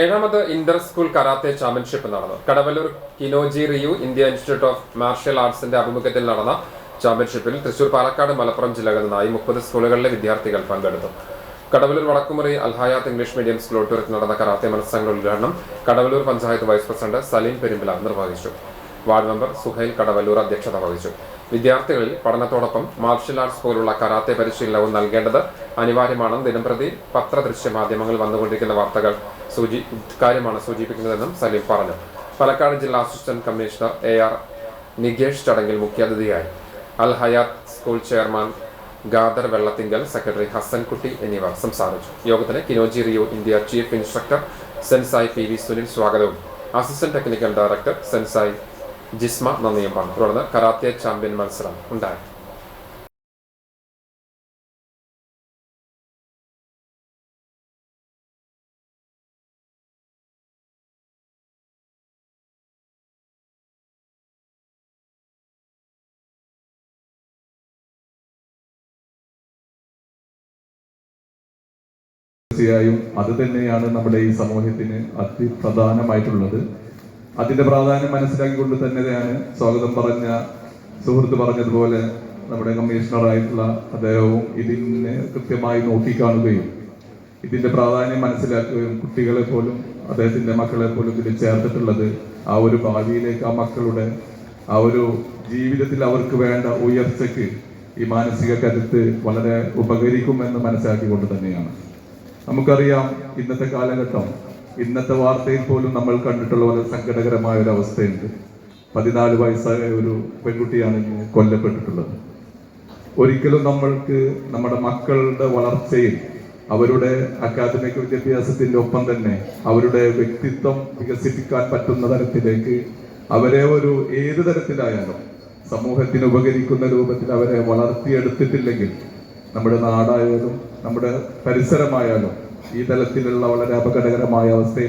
ഏഴാമത് Inter school karate championship നടന്നു. Kadavallur Kinoji Ryu India institute of martial ആർട്സിന്റെ ആഭിമുഖ്യത്തിൽ നടന്ന ചാമ്പ്യൻഷിപ്പിൽ തൃശൂർ പാലക്കാട് മലപ്പുറം ജില്ലകളിൽ നിന്നായി മുപ്പത് സ്കൂളുകളിലെ വിദ്യാർത്ഥികൾ പങ്കെടുത്തു. Kadavallur Vadakkumuri Alhayath English medium school ഓഡിറ്റോറിയത്തിൽ നടന്ന കരാത്തെ മത്സരങ്ങളുടെ ഉദ്ഘാടനം കടവല്ലൂർ പഞ്ചായത്ത് വൈസ് പ്രസിഡന്റ് സലീം പെരുമ്പില നിർവഹിച്ചു. വാർഡ് മെമ്പർ സുഹൈൽ കടവല്ലൂർ അധ്യക്ഷത വഹിച്ചു. വിദ്യാർത്ഥികളിൽ പഠനത്തോടൊപ്പം മാർഷ്യൽ ആർട്സ് പോലുള്ള കരാത്തെ പരിശീലനവും നൽകേണ്ടത് അനിവാര്യമാണെന്ന് ദിനംപ്രതി പത്രദൃശ്യ മാധ്യമങ്ങളിൽ വന്നുകൊണ്ടിരിക്കുന്ന വാർത്തകൾ സൂചി കാര്യമാണ് സൂചിപ്പിക്കുന്നതെന്നും സലീം പറഞ്ഞു. പാലക്കാട് ജില്ലാ assistant commissioner A R Nikesh ചടങ്ങിൽ മുഖ്യാതിഥിയായി. Al Hayat school chairman Gadar Vellathinkal secretary Hasankutty എന്നിവർ സംസാരിച്ചു. യോഗത്തിന് Kinoji Ryu India chief instructor sensei P V Sunil സ്വാഗതവും. Assistant technical director sensei Jisma നന്ദിയും പറഞ്ഞു. തുടർന്ന് കരാത്തെ ചാമ്പ്യൻ മത്സരം ഉണ്ടായി. തീർച്ചയായും അത് തന്നെയാണ് നമ്മുടെ ഈ സമൂഹത്തിന് അതിപ്രധാനമായിട്ടുള്ളത്. അതിന്റെ പ്രാധാന്യം മനസ്സിലാക്കിക്കൊണ്ട് തന്നെയാണ് സ്വാഗതം പറഞ്ഞ സുഹൃത്ത് പറഞ്ഞതുപോലെ നമ്മുടെ കമ്മീഷണറായിട്ടുള്ള അദ്ദേഹവും ഇതിനെ കൃത്യമായി നോക്കിക്കാണുകയും ഇതിന്റെ പ്രാധാന്യം മനസ്സിലാക്കുകയും കുട്ടികളെ പോലും അദ്ദേഹത്തിന്റെ മക്കളെ പോലും ഇതിൽ ചേർത്തിട്ടുള്ളത് ആ ഒരു ഭാവിയിലേക്ക് ആ മക്കളുടെ ആ ഒരു ജീവിതത്തിൽ അവർക്ക് വേണ്ട ഉയർച്ചയ്ക്ക് ഈ മാനസിക കരുത്ത് വളരെ ഉപകരിക്കുമെന്ന് മനസ്സിലാക്കിക്കൊണ്ട് തന്നെയാണ്. നമുക്കറിയാം ഇന്നത്തെ കാലഘട്ടം ഇന്നത്തെ വാർത്തയിൽ പോലും നമ്മൾ കണ്ടിട്ടുള്ള വളരെ സങ്കടകരമായ ഒരു അവസ്ഥയുണ്ട് പതിനാല് വയസ്സായ ഒരു പെൺകുട്ടിയാണ് കൊല്ലപ്പെട്ടിട്ടുള്ളത്. ഒരിക്കലും നമ്മൾക്ക് നമ്മുടെ മക്കളുടെ വളർച്ചയിൽ അവരുടെ അക്കാദമിക് വിദ്യാഭ്യാസത്തിന്റെ ഒപ്പം തന്നെ അവരുടെ വ്യക്തിത്വം വികസിപ്പിക്കാൻ പറ്റുന്ന തരത്തിലേക്ക് അവരെ ഒരു ഏത് തരത്തിലായാലും സമൂഹത്തിന് ഉപകരിക്കുന്ന രൂപത്തിൽ അവരെ വളർത്തിയെടുത്തിട്ടില്ലെങ്കിൽ നമ്മുടെ നാടായാലും നമ്മുടെ പരിസരമായാലും ഈ തലത്തിലുള്ള വളരെ അപകടകരമായ അവസ്ഥയിൽ